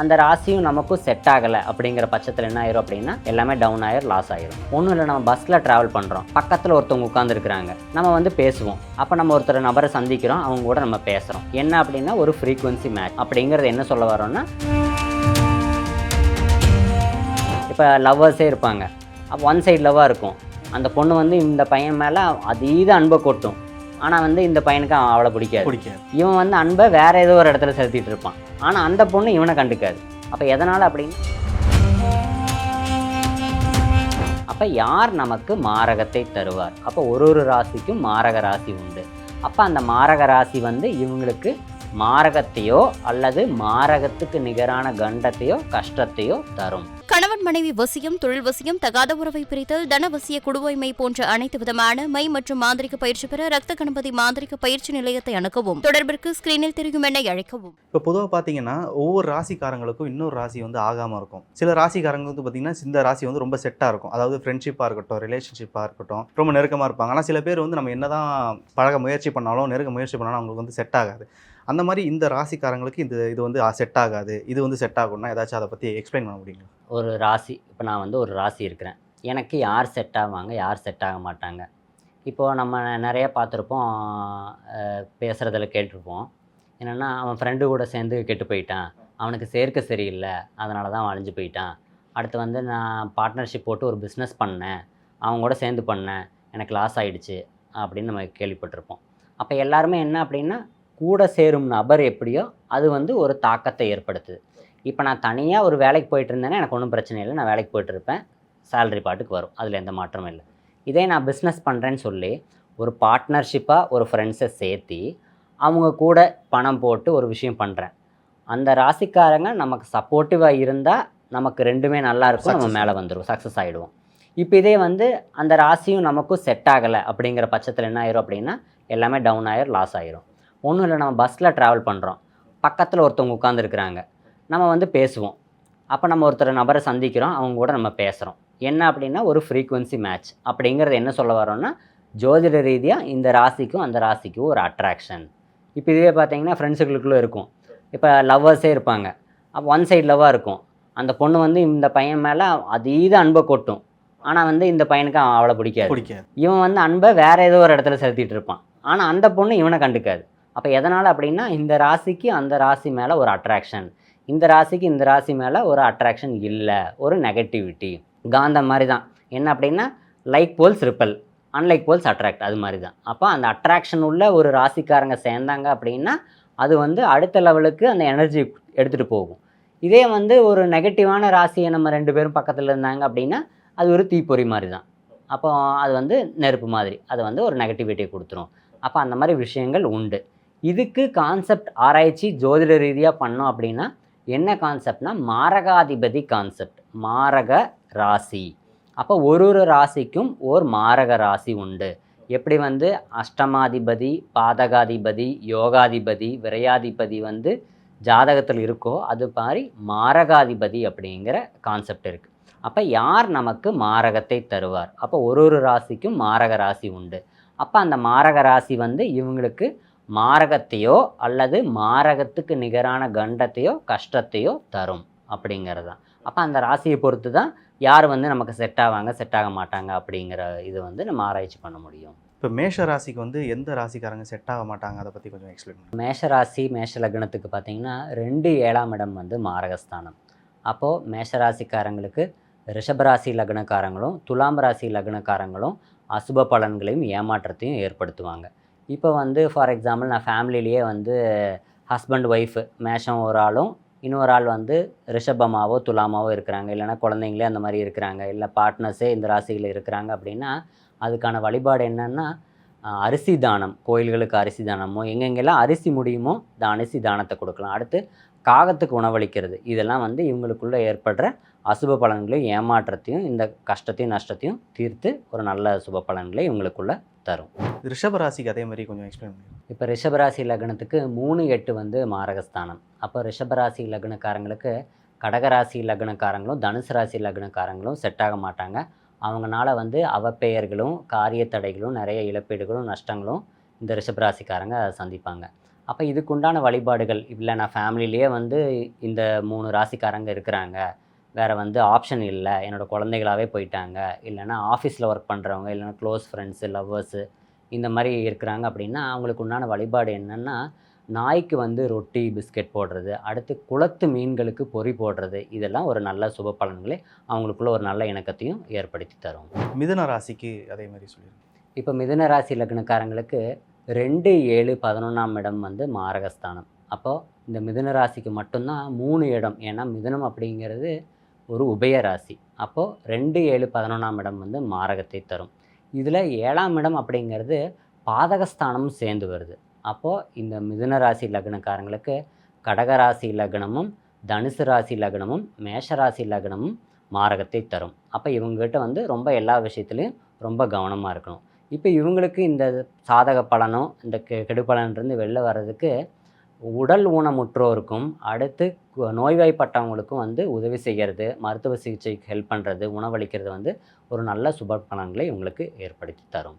அந்த ராசியும் நமக்கும் செட் ஆகலை அப்படிங்கிற பட்சத்தில் என்ன ஆயிரும் அப்படின்னா எல்லாமே டவுன் ஆயிரும் லாஸ் ஆயிரும். ஒன்றும் இல்லை நம்ம பஸ்ஸில் ட்ராவல் பண்ணுறோம் பக்கத்தில் ஒருத்தவங்க உட்காந்துருக்குறாங்க நம்ம வந்து பேசுவோம். அப்போ நம்ம ஒருத்தர் நபரை சந்திக்கிறோம். அவங்க கூட நம்ம பேசுகிறோம் என்ன அப்படின்னா ஒரு ஃப்ரீக்குவன்சி மேட்ச் அப்படிங்கிறது என்ன சொல்ல வரோம்னா இப்போ லவ்வர்ஸே இருப்பாங்க. அப்போ ஒன் சைட் லவ்வாக இருக்கும். அந்த பொண்ணு வந்து இந்த பையன் மேலே அதீத அன்பை கொட்டும். ஆனால் வந்து இந்த பையனுக்கு அவன் அவளை பிடிக்காது. பிடிக்காது. இவன் வந்து அன்பை வேற ஏதோ ஒரு இடத்துல செலுத்திட்டு இருப்பான். ஆனால் அந்த பொண்ணு இவனை கண்டுக்காது. அப்போ எதனால் அப்படின்னு? அப்போ யார் நமக்கு மாரகத்தை தருவார்? அப்போ ஒரு ஒரு ராசிக்கும் மாரக ராசி உண்டு. அப்போ அந்த மாரக ராசி வந்து இவங்களுக்கு மாரகத்தையோ அல்லது மாரகத்துக்கு நிகரான கண்டத்தையோ கஷ்டத்தையோ தரும். கணவன் மனைவி வசியம் தொழில் வசியம் தகாத உறவை பிரித்தல் தனவசிய குடுவைமை போன்ற அனைத்து விதமான மை மற்றும் மாந்திரிக பயிற்சி பெற ரத்த கணபதி மாந்திரிக பயிற்சி நிலையத்தை அணுகவும். தொடர்பிற்கு ஸ்கிரீனில் தெரியும் என அழைக்கவும். இப்போ பொதுவாக பார்த்தீங்கன்னா ஒவ்வொரு ராசிக்காரங்களுக்கும் இன்னொரு ராசி வந்து ஆகாமல் இருக்கும். சில ராசிக்காரங்க வந்து பார்த்தீங்கன்னா இந்த ராசி வந்து ரொம்ப செட்டாக இருக்கும். அதாவது ஃப்ரெண்ட்ஷிப்பாக இருக்கட்டும் ரிலேஷன்ஷிப்பாக இருக்கட்டும் ரொம்ப நெருக்கமாக இருப்பாங்க. ஆனால் சில பேர் வந்து நம்ம என்னதான் பழக முயற்சி பண்ணாலும் நெருக்க முயற்சி பண்ணாலும் அவங்களுக்கு வந்து செட் ஆகாது. அந்த மாதிரி இந்த ராசிக்காரங்களுக்கு இந்த இது வந்து செட் ஆகாது. இது வந்து செட் ஆகும்னா ஏதாச்சும் அதை பற்றி எக்ஸ்பிளைன் பண்ண முடியுங்களா ஒரு ராசி. இப்போ நான் வந்து ஒரு ராசி இருக்கிறேன். எனக்கு யார் செட் ஆவாங்க யார் செட் ஆக மாட்டாங்க? இப்போது நம்ம நிறைய பார்த்துருப்போம் பேசுகிறதில் கேட்டிருப்போம். என்னென்னா அவன் ஃப்ரெண்டு கூட சேர்ந்து கெட்டு போயிட்டான். அவனுக்கு சேர்க்க சரியில்லை. அதனால தான் அவன் அழிஞ்சு போயிட்டான். அடுத்து வந்து நான் பார்ட்னர்ஷிப் போட்டு ஒரு பிஸ்னஸ் பண்ணேன். அவங்க கூட சேர்ந்து பண்ணேன். எனக்கு லாஸ் ஆகிடுச்சு அப்படின்னு நம்ம கேள்விப்பட்டிருப்போம். அப்போ எல்லாருமே என்ன அப்படின்னா கூட சேரும் நபர் எப்படியோ அது வந்து ஒரு தாக்கத்தை ஏற்படுத்துது. இப்போ நான் தனியாக ஒரு வேலைக்கு போயிட்டு இருந்தேன்னா எனக்கு ஒன்றும் பிரச்சனை இல்லை. நான் வேலைக்கு போயிட்டு இருப்பேன் சேலரி பாட்டுக்கு வரும். அதில் எந்த மாற்றமும் இல்லை. இதே நான் பிஸ்னஸ் பண்ணுறேன்னு சொல்லி ஒரு பார்ட்னர்ஷிப்பாக ஒரு ஃப்ரெண்ட்ஸை சேர்த்தி அவங்க கூட பணம் போட்டு ஒரு விஷயம் பண்ணுறேன் அந்த ராசிக்காரங்க நமக்கு சப்போர்ட்டிவாக இருந்தால் நமக்கு ரெண்டுமே நல்லா இருக்கும். நம்ம. மேலே வந்துடும் சக்ஸஸ் ஆகிடுவோம் இப்போ இதே வந்து அந்த ராசியும் நமக்கும் செட் ஆகலை அப்படிங்கிற பட்சத்தில் என்ன ஆயிரும் அப்படின்னா எல்லாமே டவுன் ஆயிரும் லாஸ் ஆயிரும். ஒன்றும் இல்லை நம்ம பஸ்ஸில் ட்ராவல் பண்ணுறோம் பக்கத்தில் ஒருத்தவங்க உட்காந்துருக்குறாங்க நம்ம வந்து பேசுவோம். அப்போ நம்ம ஒருத்தர் நபரை சந்திக்கிறோம் அவங்க கூட நம்ம பேசுகிறோம் என்ன அப்படின்னா ஒரு ஃப்ரீக்குவன்சி மேட்ச் அப்படிங்கிறது என்ன சொல்ல வரோம்னா ஜோதிட ரீதியாக இந்த ராசிக்கும் அந்த ராசிக்கும் ஒரு அட்ராக்ஷன் இப்போ இதுவே பார்த்தீங்கன்னா ஃப்ரெண்ட்ஸுகளுக்குள்ளே இருக்கும். இப்போ லவ்வர்ஸே இருப்பாங்க. அப்போ ஒன் சைடு லவ்வாக இருக்கும். அந்த பொண்ணு வந்து இந்த பையன் மேலே அதீத அன்பை கொட்டும். ஆனால் வந்து இந்த பையனுக்கு அவன் அவளை பிடிக்காது. பிடிக்காது. இவன் வந்து அன்பை வேற ஏதோ ஒரு இடத்துல செலுத்திட்டு இருப்பான். ஆனால் அந்த பொண்ணு இவனை கண்டுக்காது. அப்போ எதனால் அப்படின்னா இந்த ராசிக்கு அந்த ராசி மேலே ஒரு அட்ராக்ஷன் இந்த ராசிக்கு இந்த ராசி மேலே ஒரு அட்ராக்ஷன் இல்லை. ஒரு நெகட்டிவிட்டி காந்தம் மாதிரி தான் என்ன அப்படின்னா like poles repel unlike poles attract அது மாதிரி தான் அப்போ அந்த அட்ராக்ஷன் உள்ள ஒரு ராசிக்காரங்க சேர்ந்தாங்க அப்படின்னா அது வந்து அடுத்த லெவலுக்கு அந்த எனர்ஜி எடுத்துகிட்டு போகும். இதே வந்து ஒரு நெகட்டிவான ராசியை நம்ம ரெண்டு பேரும் பக்கத்தில் இருந்தாங்க அப்படின்னா அது ஒரு தீப்பொறி மாதிரி தான் அப்போ அது வந்து நெருப்பு மாதிரி. அது வந்து ஒரு நெகட்டிவிட்டியை கொடுத்துரும். அப்போ அந்த மாதிரி விஷயங்கள் உண்டு. இதுக்கு கான்செப்ட் ஆராய்ச்சி ஜோதிட ரீதியாக பண்ணோம் அப்படின்னா என்ன கான்செப்ட்னா மாரகாதிபதி கான்செப்ட் மாரக ராசி. அப்போ ஒரு ஒரு ராசிக்கும் ஓர் மாரக ராசி உண்டு. எப்படி வந்து? அஷ்டமாதிபதி பாதகாதிபதி யோகாதிபதி விரையாதிபதி வந்து ஜாதகத்தில் இருக்கோ அது மாதிரி மாரகாதிபதி அப்படிங்கிற கான்செப்ட் இருக்குது அப்போ யார் நமக்கு மாரகத்தை தருவார்? அப்போ ஒரு ஒரு ராசிக்கும் மாரக ராசி உண்டு. அப்போ அந்த மாரக ராசி வந்து இவங்களுக்கு மாரகத்தையோ அல்லது மாரகத்துக்கு நிகரான கண்டத்தையோ கஷ்டத்தையோ தரும் அப்படிங்கிறது தான் அப்போ அந்த ராசியை பொறுத்து தான் யார் வந்து நமக்கு செட் ஆவாங்க செட் ஆக மாட்டாங்க அப்படிங்கிற இது வந்து நம்ம ஆராய்ச்சி பண்ண முடியும். இப்போ மேஷ ராசிக்கு வந்து எந்த ராசிக்காரங்க செட் ஆக மாட்டாங்க? அதை பற்றி கொஞ்சம் எக்ஸ்பிளைன் பண்ணுங்க. மேஷராசி மேஷ லக்னத்துக்கு பார்த்தீங்கன்னா ரெண்டு ஏழாம் இடம் வந்து மாரகஸ்தானம். அப்போது மேஷராசிக்காரங்களுக்கு ரிஷபராசி லக்னக்காரங்களும் துலாம் ராசி லக்னக்காரங்களும் அசுப பலன்களையும் ஏமாற்றத்தையும் ஏற்படுத்துவாங்க. இப்போ வந்து ஃபார் எக்ஸாம்பிள் நான் ஃபேமிலிலேயே வந்து ஹஸ்பண்ட் ஒய்ஃபு மேஷம் ஒரு ஆளும் இன்னொரு ஆள் வந்து ரிஷபமாவோ துலாமாவோ இருக்கிறாங்க. இல்லைன்னா குழந்தைங்களே அந்த மாதிரி இருக்கிறாங்க. இல்லை பார்ட்னர்ஸே இந்த ராசியில் இருக்கிறாங்க அப்படின்னா அதுக்கான வழிபாடு என்னென்னா அரிசி தானம். கோயில்களுக்கு அரிசி தானமோ எங்கெங்கெல்லாம் அரிசி முடியுமோ இந்த அரிசி தானத்தை கொடுக்கலாம். அடுத்து காகத்துக்கு உணவளிக்கிறது. இதெல்லாம் வந்து இவங்களுக்குள்ளே ஏற்படுற அசுப பலன்களையும் ஏமாற்றத்தையும் இந்த கஷ்டத்தையும் நஷ்டத்தையும் தீர்த்து ஒரு நல்ல சுப பலன்களை இவங்களுக்குள்ள தரும். ரிஷப ராசிக்கு அதே மாதிரி கொஞ்சம் எக்ஸ்பிளைன் பண்ணுங்க இப்போ ரிஷபராசி லக்னத்துக்கு மூணு எட்டு வந்து மாரகஸ்தானம். அப்போ ரிஷபராசி லக்னக்காரங்களுக்கு கடகராசி லக்னக்காரங்களும் தனுசு ராசி லக்னக்காரங்களும் செட் ஆக மாட்டாங்க. அவங்கனால வந்து அவப்பெயர்களும் காரிய தடைகளும் நிறைய இழப்பீடுகளும் நஷ்டங்களும் இந்த ரிஷபராசிக்காரங்க சந்திப்பாங்க. அப்போ இதுக்குண்டான வழிபாடுகள் இல்லை நான் ஃபேமிலிலேயே வந்து இந்த மூணு ராசிக்காரங்க இருக்கிறாங்க வேறு வந்து ஆப்ஷன் இல்லை. என்னோடய குழந்தைகளாகவே போயிட்டாங்க. இல்லைன்னா ஆஃபீஸில் ஒர்க் பண்ணுறவங்க இல்லைன்னா க்ளோஸ் ஃப்ரெண்ட்ஸு லவ்வர்ஸு இந்த மாதிரி இருக்கிறாங்க அப்படின்னா அவங்களுக்கு உண்டான வழிபாடு என்னென்னா நாய்க்கு வந்து ரொட்டி பிஸ்கெட் போடுறது. அடுத்து குளத்து மீன்களுக்கு பொறி போடுறது. இதெல்லாம் ஒரு நல்ல சுப பலன்களை அவங்களுக்குள்ள ஒரு நல்ல இணக்கத்தையும் ஏற்படுத்தி தரும். மிதுன ராசிக்கு அதே மாதிரி சொல்லியிருக்கேன் இப்போ மிதுன ராசி லக்னக்காரங்களுக்கு ரெண்டு ஏழு பதினொன்றாம் இடம் வந்து மாரகஸ்தானம். அப்போது இந்த மிதுன ராசிக்கு மட்டும்தான் மூணு இடம். ஏன்னா மிதுனம் அப்படிங்கிறது ஒரு உபய ராசி. அப்போது ரெண்டு ஏழு பதினொன்றாம் இடம் வந்து மாரகத்தை தரும். இதில் ஏழாம் இடம் அப்படிங்கிறது பாதகஸ்தானமும் சேர்ந்து வருது. அப்போது இந்த மிதுன ராசி லக்னக்காரங்களுக்கு கடகராசி லக்னமும் தனுசு ராசி லக்னமும் மேஷராசி லக்னமும் மாரகத்தை தரும். அப்போ இவங்ககிட்ட வந்து ரொம்ப எல்லா விஷயத்துலையும் ரொம்ப கவனமாக இருக்கணும். இப்போ இவங்களுக்கு இந்த சாதக பலனோ இந்த கெ கெடுபலன்லேருந்து வெளில வர்றதுக்கு உடல் ஊனமுற்றோருக்கும் அடுத்து நோய்வாய்ப்பட்டவங்களுக்கும் வந்து உதவி செய்கிறது மருத்துவ சிகிச்சைக்கு ஹெல்ப் பண்ணுறது உணவளிக்கிறது வந்து ஒரு நல்ல சுப பலன்களை உங்களுக்கு ஏற்படுத்தி தரும்.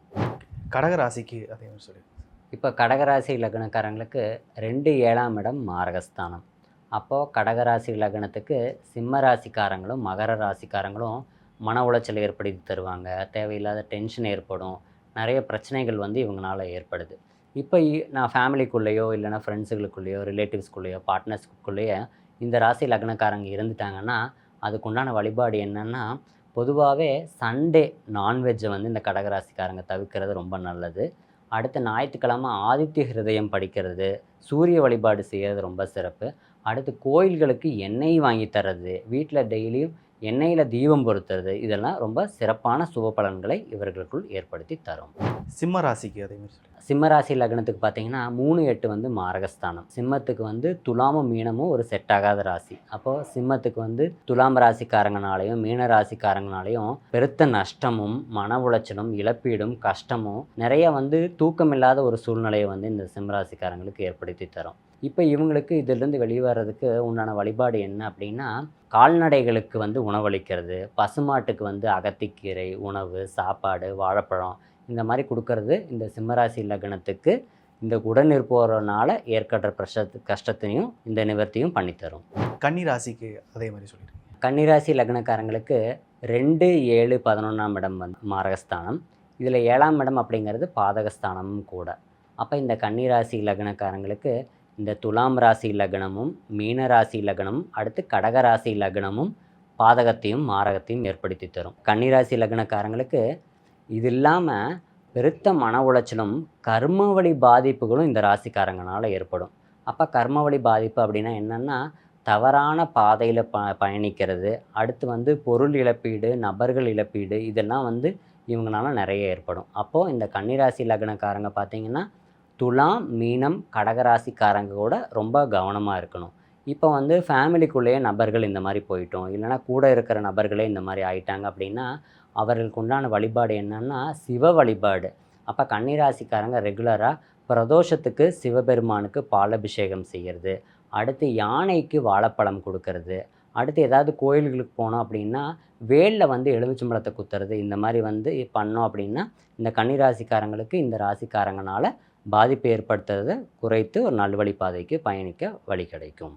கடக ராசிக்கு அதே மாதிரி சொல்லியிருக்கேன் இப்போ கடகராசி லக்னக்காரங்களுக்கு ரெண்டு ஏழாம் இடம் மாரகஸ்தானம். அப்போது கடகராசி லக்னத்துக்கு சிம்ம ராசிக்காரங்களும் மகர ராசிக்காரங்களும் மன உளைச்சல் ஏற்படுத்தி தருவாங்க. தேவையில்லாத டென்ஷன் ஏற்படும். நிறைய பிரச்சனைகள் வந்து இவங்களால ஏற்படுது. இப்போ நான் ஃபேமிலிக்குள்ளேயோ இல்லைன்னா ஃப்ரெண்ட்ஸுகளுக்குள்ளேயோ ரிலேட்டிவ்ஸ்குள்ளேயோ பார்ட்னர்ஸ்குள்ளேயோ இந்த ராசி லக்னக்காரங்க இருந்துட்டாங்கன்னா அதுக்குண்டான வழிபாடு என்னென்னா பொதுவாகவே சண்டே நான்வெஜ்ஜை வந்து இந்த கடகராசிக்காரங்க தவிர்க்கிறது ரொம்ப நல்லது. அடுத்த ஞாயிற்றுக்கிழமை ஆதித்ய ஹிருதயம் படிக்கிறது சூரிய வழிபாடு செய்கிறது ரொம்ப சிறப்பு. அடுத்து கோயில்களுக்கு எண்ணெய் வாங்கி தர்றது வீட்டில் டெய்லியும் எண்ணெயில் தீபம் பொருத்துறது இதெல்லாம் ரொம்ப சிறப்பான சுப பலன்களை இவர்களுக்குள் ஏற்படுத்தி தரும். சிம்ம ராசிக்கு அதே மாதிரி சொல்லியிருக்கேன் சிம்மராசி லக்னத்துக்கு பார்த்தீங்கன்னா மூணு எட்டு வந்து மாரகஸ்தானம். சிம்மத்துக்கு வந்து துலாமும் மீனமும் ஒரு செட் ஆகாத ராசி. அப்போது சிம்மத்துக்கு வந்து துலாம் ராசிக்காரங்கனாலையும் மீன ராசிக்காரங்கனாலையும் பெருத்த நஷ்டமும் மன உளைச்சலும் இழப்பீடும் கஷ்டமும் நிறைய வந்து தூக்கமில்லாத ஒரு சூழ்நிலையை வந்து இந்த சிம்மராசிக்காரங்களுக்கு ஏற்படுத்தி தரும். இப்போ இவங்களுக்கு இதிலிருந்து வெளிவரதுக்கு உண்டான வழிபாடு என்ன அப்படின்னா கால்நடைகளுக்கு வந்து உணவளிக்கிறது பசுமாட்டுக்கு வந்து அகத்திக்கீரை உணவு சாப்பாடு வாழைப்பழம் இந்த மாதிரி கொடுக்கறது இந்த சிம்மராசி லக்னத்துக்கு இந்த உடனிருப்போரனால ஏற்படுற பிரஷத்து கஷ்டத்தையும் இந்த நிவர்த்தியும் பண்ணித்தரும். கன்னி ராசிக்கு அதே மாதிரி சொல்லியிருக்கேன் கன்னிராசி லக்னக்காரங்களுக்கு ரெண்டு ஏழு பதினொன்றாம் இடம் வந்து மாரகஸ்தானம். இதில் ஏழாம் இடம் அப்படிங்கிறது பாதகஸ்தானமும் கூட. அப்போ இந்த கன்னிராசி லக்னக்காரங்களுக்கு இந்த துலாம் ராசி லக்னமும் மீன ராசி லக்னமும் அடுத்து கடக ராசி லக்னமும் பாதகத்தையும் மாரகத்தையும் ஏற்படுத்தி தரும். கன்னிராசி லக்னக்காரங்களுக்கு இது இல்லாமல் பெருத்த மன உளைச்சலும் கர்ம வழி பாதிப்புகளும் இந்த ராசிக்காரங்களால் ஏற்படும். அப்போ கர்ம வழி பாதிப்பு அப்படின்னா என்னென்னா தவறான பாதையில் ப பயணிக்கிறது அடுத்து வந்து பொருள் இழப்பீடு நபர்கள் இழப்பீடு இதெல்லாம் வந்து இவங்களால நிறைய ஏற்படும். அப்போது இந்த கன்னிராசி லக்னக்காரங்க பார்த்திங்கன்னா துலாம் மீனம் கடகராசிக்காரங்க கூட ரொம்ப கவனமாக இருக்கணும். இப்போ வந்து ஃபேமிலிக்குள்ளேயே நபர்கள் இந்த மாதிரி போயிட்டோம். இல்லைன்னா கூட இருக்கிற நபர்களே இந்த மாதிரி ஆயிட்டாங்க அப்படின்னா அவர்களுக்கு உண்டான வழிபாடு என்னன்னா சிவ வழிபாடு. அப்போ கன்னிராசிக்காரங்க ரெகுலராக பிரதோஷத்துக்கு சிவபெருமானுக்கு பாலபிஷேகம் செய்கிறது அடுத்து யானைக்கு வாழைப்பழம் கொடுக்கறது. அடுத்து ஏதாவது கோயில்களுக்கு போனோம் அப்படின்னா வேலில் வந்து எலுமிச்சம்பழத்தை குத்துறது. இந்த மாதிரி வந்து பண்ணோம் அப்படின்னா இந்த கன்னிராசிக்காரங்களுக்கு இந்த ராசிக்காரங்கனால பாதிப்பு ஏற்படுத்துறதை குறைத்து ஒரு நல்வழி பாதைக்கு பயணிக்க வழி கிடைக்கும்.